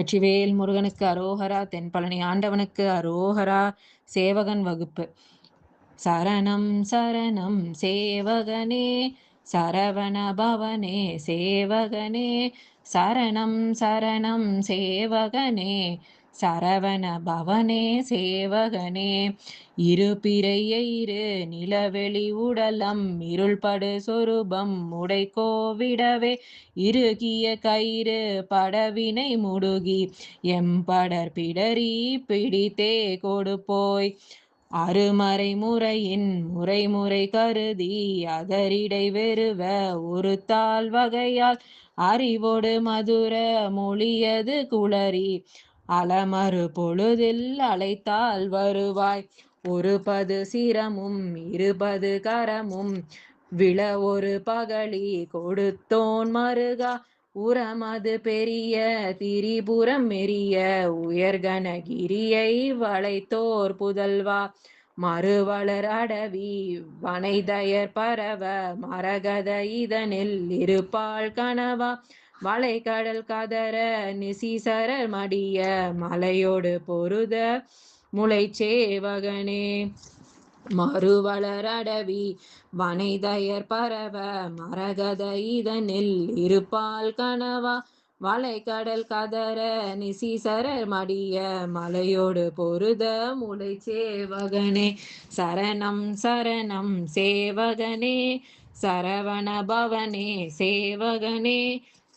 வெற்றிவேல் முருகனுக்கு அரோகரா தென்பழனி ஆண்டவனுக்கு அரோகரா சேவகன் வகுப்பு. சரணம் சரணம் சேவகனே சரவண பவனே சேவகனே சரணம் சரணம் சேவகனே. சரவண பவனே சேவகனே. இரு நிலவெளி உடலம் இருள்படு சொரூபம் உடை கோவிடவே இருகிய கயிறு படவினை முடுகி எம்படர் பிடரி பிடித்தே கொடுப்போய். அருமறை முறையின் முறைமுறை கருதி அதரிடை வெறுவ ஒரு தாள் வகையால். அறிவோடு மதுர மொழியது குளறி அலமறு பொழுதில் அழைத்தால் வருவாய். ஒரு பது சிரமும் இருபது கரமும் விழ ஒரு பகலி கொடுத்தோன் மருகா. உரமது பெரிய திரிபுரம் மெரிய உயர்கனகிரியை வளைத்தோர் புதல்வா. மறுவளர் அடவி வனைதயர் பரவ மரகத இதனில் இருப்பாள் கனவா. வளைகடல் கதற நிசீசரர் மடிய மலையோடு பொருத முளைச்சேவகனே மறுவளரடவி வனைதயர் பரவ மரகத இதனில் இருப்பால் கனவா. வளைகடல் கதற நிசீசரர் மடிய மலையோடு பொருத முளை சேவகனே. சரணம் சரணம் சேவகனே. சரவண பவனே சேவகனே.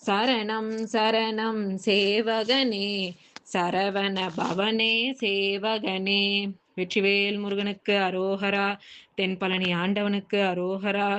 சரணம் சரணம் சேவகனே. சரவண பவனே சேவகனே. வெற்றிவேல் முருகனுக்கு அரோகரா தென்பழனி ஆண்டவனுக்கு அரோகரா.